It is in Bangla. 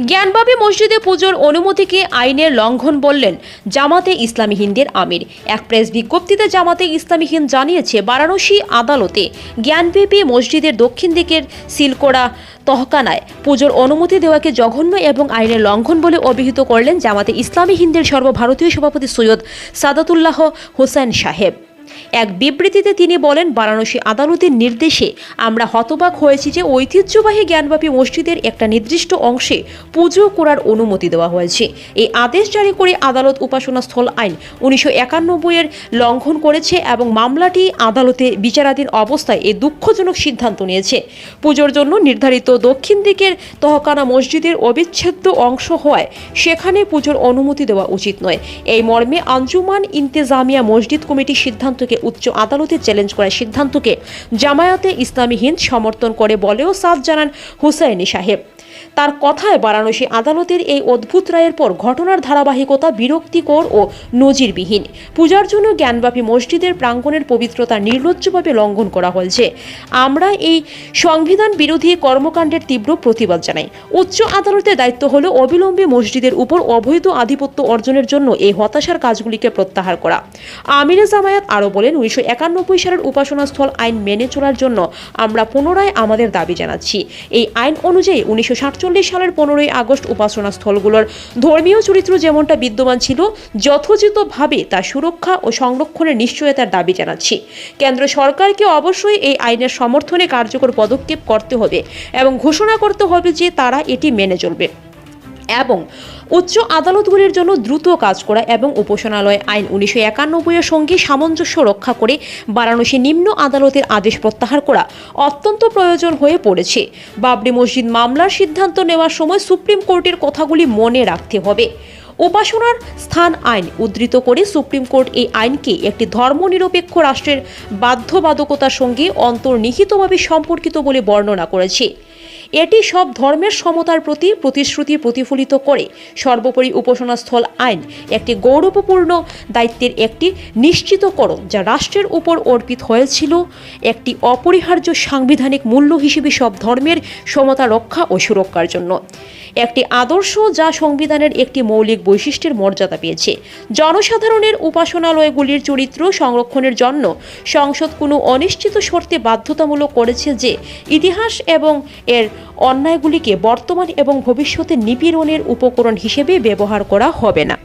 জ্ঞানবাবী মসজিদে পুজোর অনুমতিকে আইনের লঙ্ঘন বললেন জামাতে ইসলামী হিন্দের আমির। এক প্রেস বিজ্ঞপ্তিতে জামাতে ইসলামী হিন্দ জানিয়েছে, বারাণসী আদালতে জ্ঞানব্যাপী মসজিদের দক্ষিণ দিকের সিলকোড়া তহকানায় পুজোর অনুমতি দেওয়াকে জঘন্য এবং আইনের লঙ্ঘন বলে অভিহিত করলেন জামাতে ইসলামী হিন্দের সর্বভারতীয় সভাপতি সৈয়দ সাদাতুল্লাহ হোসেন সাহেব। এক বিবৃতিতে তিনি বলেন, বারাণসী আদালতের নির্দেশে আমরা হতবাক হয়েছি যে ঐতিহ্যবাহী জ্ঞানব্যাপী মসজিদের একটা নির্দিষ্ট অংশে পুজো করার অনুমতি দেওয়া হয়েছে। এই আদেশ জারি করে আদালত উপাসনা স্থল আইন উনিশশো একানব্বইয়ের লঙ্ঘন করেছে এবং মামলাটি আদালতে বিচারাধীন অবস্থায় এই দুঃখজনক সিদ্ধান্ত নিয়েছে। পুজোর জন্য নির্ধারিত দক্ষিণ দিকের তহকানা মসজিদের অবিচ্ছেদ্য অংশ হওয়ায় সেখানে পুজোর অনুমতি দেওয়া উচিত নয়। এই মর্মে আঞ্জুমান ইন্তেজামিয়া মসজিদ কমিটির সিদ্ধান্তকে উচ্চ আদালতে চ্যালেঞ্জ করার সিদ্ধান্তকে জামায়াতে ইসলামী হিন্দ সমর্থন করে বলেও সাফ জানান হুসাইনি সাহেব। তার কথায় বারাণসী আদালতের এই অদ্ভুত রায়ের পর ঘটনার ধারাবাহিকতা বিরক্তিকর ও নজিরবিহীন। পূজার জন্য জ্ঞানব্যাপী মসজিদের প্রাঙ্গণের পবিত্রতা নির্লজ্জভাবে লঙ্ঘন করা হয়েছে। আমরা এই সংবিধান বিরোধী কর্মকাণ্ডের তীব্র প্রতিবাদ জানাই। উচ্চ আদালতের দায়িত্ব হলো অবিলম্বে মসজিদের উপর অবৈধ আধিপত্য অর্জনের জন্য এই হতাশার কাজগুলিকে প্রত্যাহার করা। আমিরে জামায়াত আরও বলেন, উনিশশো একানব্বই সালের উপাসনা স্থল আইন মেনে চলার জন্য আমরা পুনরায় আমাদের দাবি জানাচ্ছি। এই আইন অনুযায়ী উনিশশো সাতচল্লিশ সালের পনেরোই আগস্ট উপাসনা স্থলগুলোর ধর্মীয় চরিত্র যেমনটা বিদ্যমান ছিল, যথোচিতভাবে তা সুরক্ষা ও সংরক্ষণের নিশ্চয়তার দাবি জানাচ্ছি। কেন্দ্র সরকারকে অবশ্যই এই আইনের সমর্থনে কার্যকর পদক্ষেপ করতে হবে এবং ঘোষণা করতে হবে যে তারা এটি মেনে চলবে। এবং উচ্চ আদালতগুলির জন্য দ্রুত কাজ করা এবং উপাসনালয় আইন উনিশশো একানব্বইয়ের সঙ্গে সামঞ্জস্য রক্ষা করে বারাণসী নিম্ন আদালতের আদেশ প্রত্যাহার করা অত্যন্ত প্রয়োজন হয়ে পড়েছে। বাবরি মসজিদ মামলার সিদ্ধান্ত নেওয়ার সময় সুপ্রিম কোর্টের কথাগুলি মনে রাখতে হবে। উপাসনার স্থান আইন উদ্ধৃত করে সুপ্রিম কোর্ট এই আইনকে একটি ধর্মনিরপেক্ষ রাষ্ট্রের বাধ্যবাধকতার সঙ্গে অন্তর্নিহিতভাবে সম্পর্কিত বলে বর্ণনা করেছে। এটি সব ধর্মের সমতার প্রতি প্রতিশ্রুতি প্রতিফলিত করে। সর্বোপরি উপাসনাস্থল আইন একটি গৌরবপূর্ণ দায়িত্বের একটি নিশ্চিতকরণ যা রাষ্ট্রের উপর অর্পিত হয়েছিল। একটি অপরিহার্য সাংবিধানিক মূল্য হিসেবে সব ধর্মের সমতা রক্ষা ও সুরক্ষার জন্য। একটি আদর্শ যা সংবিধানের একটি মৌলিক বৈশিষ্ট্যের মর্যাদা পেয়েছে। জনসাধারণের উপাসনালয়গুলির চরিত্র সংরক্ষণের জন্য সংসদ কোনো অনিশ্চিত শর্তে বাধ্যতামূলক করেছে যে ইতিহাস এবং এর অন্যায়গুলিকে বর্তমান এবং ভবিষ্যতে নিপীড়নের উপকরণ হিসেবে ব্যবহার করা হবে না।